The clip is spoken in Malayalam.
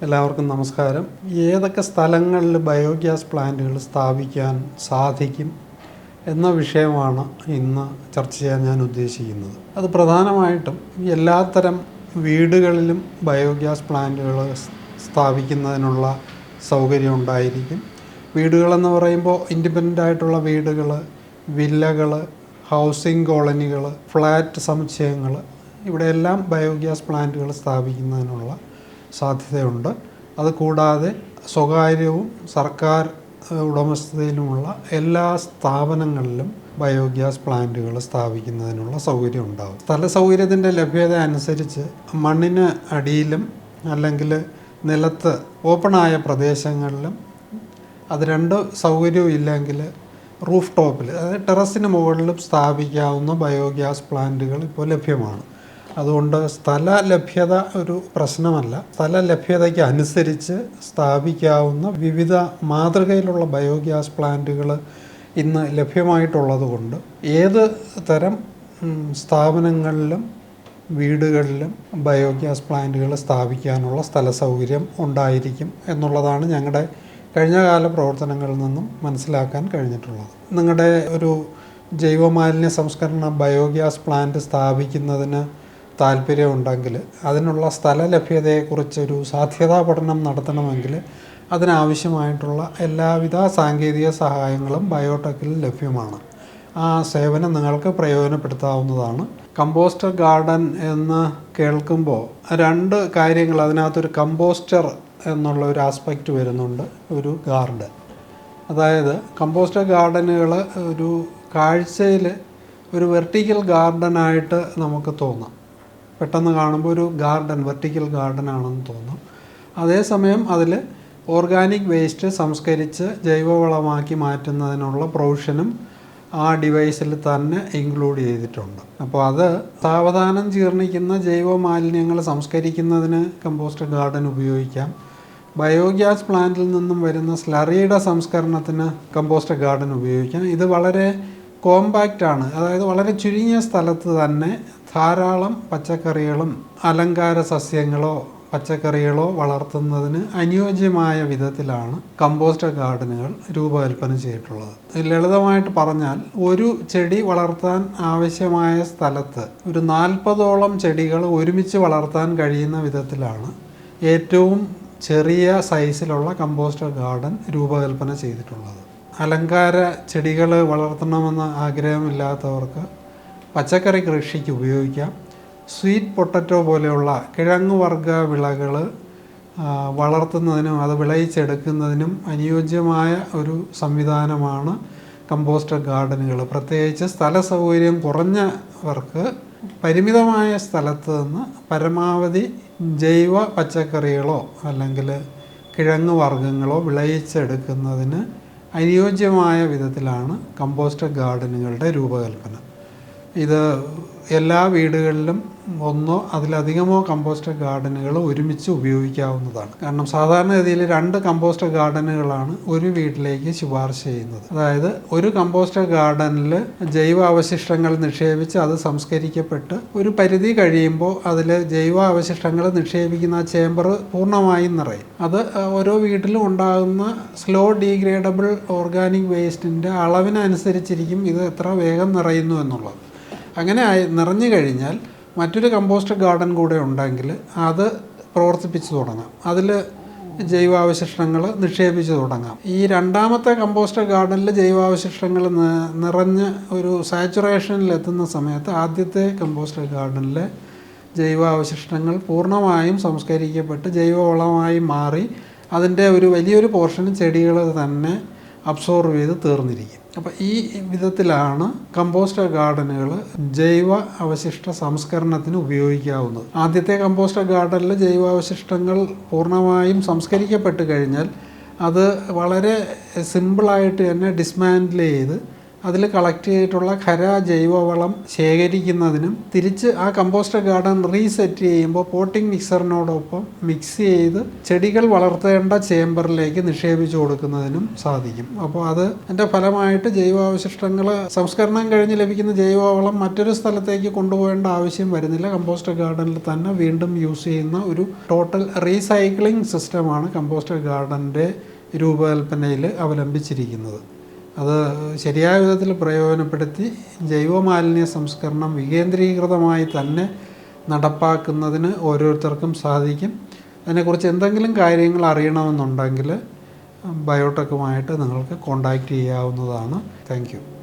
എല്ലാവർക്കും നമസ്കാരം. ഏതൊക്കെ സ്ഥലങ്ങളിൽ ബയോഗ്യാസ് പ്ലാന്റുകൾ സ്ഥാപിക്കാൻ സാധിക്കും എന്ന വിഷയമാണ് ഇന്ന് ചർച്ച ചെയ്യാൻ ഞാൻ ഉദ്ദേശിക്കുന്നത്. അത് പ്രധാനമായിട്ടും എല്ലാത്തരം വീടുകളിലും ബയോഗ്യാസ് പ്ലാന്റുകൾ സ്ഥാപിക്കുന്നതിനുള്ള സൗകര്യം ഉണ്ടായിരിക്കും. വീടുകളെന്ന് പറയുമ്പോൾ ഇൻഡിപെൻഡന്റ് ആയിട്ടുള്ള വീടുകൾ വില്ലകൾ ഹൗസിംഗ് കോളനികൾ ഫ്ലാറ്റ് സമുച്ചയങ്ങൾ ഇവിടെയെല്ലാം ബയോഗ്യാസ് പ്ലാന്റുകൾ സ്ഥാപിക്കുന്നതിനുള്ള സാധ്യതയുണ്ട്. അത് കൂടാതെ സ്വകാര്യവും സർക്കാർ ഉടമസ്ഥതയിലുമുള്ള എല്ലാ സ്ഥാപനങ്ങളിലും ബയോഗ്യാസ് പ്ലാന്റുകൾ സ്ഥാപിക്കുന്നതിനുള്ള സൗകര്യം ഉണ്ടാകും സ്ഥല സൗകര്യത്തിന്റെ ലഭ്യത അനുസരിച്ച് മണ്ണിന് അടിയിലും അല്ലെങ്കിൽ നിലത്ത് ഓപ്പണായ പ്രദേശങ്ങളിലും അത് രണ്ട് സൗകര്യവും ഇല്ലെങ്കിൽ റൂഫ് ടോപ്പിൽ അതായത് ടെറസിന് മുകളിലും സ്ഥാപിക്കാവുന്ന ബയോഗ്യാസ് പ്ലാന്റുകൾ ഇപ്പോൾ ലഭ്യമാണ്. അതുകൊണ്ട് സ്ഥല ലഭ്യത ഒരു പ്രശ്നമല്ല. സ്ഥല ലഭ്യതയ്ക്ക് അനുസരിച്ച് സ്ഥാപിക്കാവുന്ന വിവിധ മാതൃകയിലുള്ള ബയോഗ്യാസ് പ്ലാന്റുകൾ ഇന്ന് ലഭ്യമായിട്ടുള്ളത് കൊണ്ട് ഏത് തരം സ്ഥാപനങ്ങളിലും വീടുകളിലും ബയോഗ്യാസ് പ്ലാന്റുകൾ സ്ഥാപിക്കാനുള്ള സ്ഥല സൗകര്യം ഉണ്ടായിരിക്കും എന്നുള്ളതാണ് ഞങ്ങളുടെ കഴിഞ്ഞകാല പ്രവർത്തനങ്ങളിൽ നിന്നും മനസ്സിലാക്കാൻ കഴിഞ്ഞിട്ടുള്ളത്. നിങ്ങളുടെ ഒരു ജൈവമാലിന്യ സംസ്കരണ ബയോഗ്യാസ് പ്ലാന്റ് സ്ഥാപിക്കുന്നതിന് താല്പര്യമുണ്ടെങ്കിൽ അതിനുള്ള സ്ഥല ലഭ്യതയെക്കുറിച്ചൊരു സാധ്യതാ പഠനം നടത്തണമെങ്കിൽ അതിനാവശ്യമായിട്ടുള്ള എല്ലാവിധ സാങ്കേതിക സഹായങ്ങളും ബയോടെക്കിൽ ലഭ്യമാണ്. ആ സേവനം നിങ്ങൾക്ക് പ്രയോജനപ്പെടുത്താവുന്നതാണ്. കമ്പോസ്റ്റർ ഗാർഡൻ എന്ന് കേൾക്കുമ്പോൾ രണ്ട് കാര്യങ്ങൾ അതിനകത്തൊരു കമ്പോസ്റ്റർ എന്നുള്ള ഒരു ആസ്പെക്റ്റ് വരുന്നുണ്ട് ഒരു ഗാർഡൻ അതായത് കമ്പോസ്റ്റർ ഗാർഡനുകൾ ഒരു കാഴ്ചയിൽ ഒരു വെർട്ടിക്കൽ ഗാർഡനായിട്ട് നമുക്ക് തോന്നാം. പെട്ടെന്ന് കാണുമ്പോൾ ഒരു ഗാർഡൻ വെർട്ടിക്കൽ ഗാർഡൻ ആണെന്ന് തോന്നും. അതേസമയം അതിൽ ഓർഗാനിക് വേസ്റ്റ് സംസ്കരിച്ച് ജൈവവളമാക്കി മാറ്റുന്നതിനുള്ള പ്രൊവിഷനും ആ ഡിവൈസിൽ തന്നെ ഇൻക്ലൂഡ് ചെയ്തിട്ടുണ്ട്. അപ്പോൾ അത് സാവധാനം ജീർണിക്കുന്ന ജൈവ മാലിന്യങ്ങൾ സംസ്കരിക്കുന്നതിന് കമ്പോസ്റ്റ് ഗാർഡൻ ഉപയോഗിക്കാം. ബയോഗ്യാസ് പ്ലാന്റിൽ നിന്നും വരുന്ന സ്ലറിയുടെ സംസ്കരണത്തിന് കമ്പോസ്റ്റ് ഗാർഡൻ ഉപയോഗിക്കാം. ഇത് വളരെ കോമ്പാക്റ്റ് ആണ് അതായത് വളരെ ചുരുങ്ങിയ സ്ഥലത്ത് തന്നെ ധാരാളം പച്ചക്കറികളും അലങ്കാര സസ്യങ്ങളോ പച്ചക്കറികളോ വളർത്തുന്നതിന് അനുയോജ്യമായ വിധത്തിലാണ് കമ്പോസ്റ്റ് ഗാർഡനുകൾ രൂപകൽപ്പന ചെയ്തിട്ടുള്ളത്. ലളിതമായിട്ട് പറഞ്ഞാൽ ഒരു ചെടി വളർത്താൻ ആവശ്യമായ സ്ഥലത്ത് ഒരു നാൽപ്പതോളം ചെടികൾ ഒരുമിച്ച് വളർത്താൻ കഴിയുന്ന വിധത്തിലാണ് ഏറ്റവും ചെറിയ സൈസിലുള്ള കമ്പോസ്റ്റ് ഗാർഡൻ രൂപകൽപ്പന ചെയ്തിട്ടുള്ളത്. അലങ്കാര ചെടികൾ വളർത്തണമെന്ന് ആഗ്രഹമില്ലാത്തവർക്ക് പച്ചക്കറി കൃഷിക്ക് ഉപയോഗിക്കാം. സ്വീറ്റ് പൊട്ടറ്റോ പോലെയുള്ള കിഴങ്ങുവർഗ വിളകൾ വളർത്തുന്നതിനും അത് വിളയിച്ചെടുക്കുന്നതിനും അനുയോജ്യമായ ഒരു സംവിധാനമാണ് കമ്പോസ്റ്റർ ഗാർഡനുകൾ. പ്രത്യേകിച്ച് സ്ഥല സൗകര്യം കുറഞ്ഞവർക്ക് പരിമിതമായ സ്ഥലത്ത് നിന്ന് പരമാവധി ജൈവ പച്ചക്കറികളോ അല്ലെങ്കിൽ കിഴങ്ങ് വർഗങ്ങളോ വിളയിച്ചെടുക്കുന്നതിന് അനുയോജ്യമായ വിധത്തിലാണ് കമ്പോസ്റ്റർ ഗാർഡനുകളുടെ രൂപകൽപ്പന. ഇത് എല്ലാ വീടുകളിലും ഒന്നോ അതിലധികമോ കമ്പോസ്റ്റർ ഗാർഡനുകൾ ഒരുമിച്ച് ഉപയോഗിക്കാവുന്നതാണ്. കാരണം സാധാരണഗതിയിൽ രണ്ട് കമ്പോസ്റ്റർ ഗാർഡനുകളാണ് ഒരു വീട്ടിലേക്ക് ശുപാർശ ചെയ്യുന്നത്. അതായത് ഒരു കമ്പോസ്റ്റർ ഗാർഡനിൽ ജൈവ അവശിഷ്ടങ്ങൾ നിക്ഷേപിച്ച് അത് സംസ്കരിക്കപ്പെട്ട് ഒരു പരിധി കഴിയുമ്പോൾ അതിൽ ജൈവ അവശിഷ്ടങ്ങൾ നിക്ഷേപിക്കുന്ന ചേമ്പർ പൂർണമായും നിറയും. അത് ഓരോ വീട്ടിലും ഉണ്ടാകുന്ന സ്ലോ ഡീഗ്രേഡബിൾ ഓർഗാനിക് വേസ്റ്റിന്റെ അളവിനനുസരിച്ചിരിക്കും ഇത് എത്ര വേഗം നിറയുന്നു എന്നുള്ളത്. അങ്ങനെ നിറഞ്ഞു കഴിഞ്ഞാൽ മറ്റൊരു കമ്പോസ്റ്റ് ഗാർഡൻ കൂടെ ഉണ്ടെങ്കിൽ അത് പ്രവർത്തിപ്പിച്ച് തുടങ്ങാം. അതിൽ ജൈവാവശിഷ്ടങ്ങൾ നിക്ഷേപിച്ച് തുടങ്ങാം. ഈ രണ്ടാമത്തെ കമ്പോസ്റ്റ് ഗാർഡനിൽ ജൈവാവശിഷ്ടങ്ങൾ നിറഞ്ഞ് ഒരു സാച്ചുറേഷനിൽ എത്തുന്ന സമയത്ത് ആദ്യത്തെ കമ്പോസ്റ്റ് ഗാർഡനിലെ ജൈവാവശിഷ്ടങ്ങൾ പൂർണമായും സംസ്കരിക്കപ്പെട്ട് ജൈവവളമായി മാറി അതിന്റെ ഒരു വലിയൊരു പോർഷൻ ചെടികൾ തന്നെ അബ്സോർവ് ചെയ്ത് തീർന്നിരിക്കും. അപ്പോൾ ഈ വിധത്തിലാണ് കമ്പോസ്റ്റർ ഗാർഡനുകൾ ജൈവ അവശിഷ്ട സംസ്കരണത്തിന് ഉപയോഗിക്കാവുന്നത്. ആദ്യത്തെ കമ്പോസ്റ്റർ ഗാർഡനിൽ ജൈവാവശിഷ്ടങ്ങൾ പൂർണമായും സംസ്കരിക്കപ്പെട്ട് കഴിഞ്ഞാൽ അത് വളരെ സിമ്പിളായിട്ട് തന്നെ ഡിസ്മാൻഡിൽ ചെയ്ത് അതിൽ കളക്ട് ചെയ്തിട്ടുള്ള ഖര ജൈവവളം ശേഖരിക്കുന്നതിനും തിരിച്ച് ആ കമ്പോസ്റ്റ് ഗാർഡൻ റീസെറ്റ് ചെയ്യുമ്പോൾ പോട്ടിംഗ് മിക്സറിനോടൊപ്പം മിക്സ് ചെയ്ത് ചെടികൾ വളർത്തേണ്ട ചേമ്പറിലേക്ക് നിക്ഷേപിച്ചു കൊടുക്കുന്നതിനും സാധിക്കും. അപ്പോൾ അത് എന്റെ ഫലമായിട്ട് ജൈവാവശിഷ്ടങ്ങൾ സംസ്കരണം കഴിഞ്ഞ് ലഭിക്കുന്ന ജൈവവളം മറ്റൊരു സ്ഥലത്തേക്ക് കൊണ്ടുപോകേണ്ട ആവശ്യം വരുന്നില്ല. കമ്പോസ്റ്റ് ഗാർഡനിൽ തന്നെ വീണ്ടും യൂസ് ചെയ്യുന്ന ഒരു ടോട്ടൽ റീസൈക്ലിംഗ് സിസ്റ്റമാണ് കമ്പോസ്റ്റ് ഗാർഡന്റെ രൂപകൽപ്പനയിൽ അവലംബിച്ചിരിക്കുന്നത്. അത് ശരിയായ വിധത്തിൽ പ്രയോജനപ്പെടുത്തി ജൈവമാലിന്യ സംസ്കരണം വികേന്ദ്രീകൃതമായി തന്നെ നടപ്പാക്കുന്നതിന് ഓരോരുത്തർക്കും സാധിക്കും. അതിനെക്കുറിച്ച് എന്തെങ്കിലും കാര്യങ്ങൾ അറിയണമെന്നുണ്ടെങ്കിൽ ബയോടെക്കുമായിട്ട് നിങ്ങൾക്ക് കോണ്ടാക്റ്റ് ചെയ്യാവുന്നതാണ്. താങ്ക്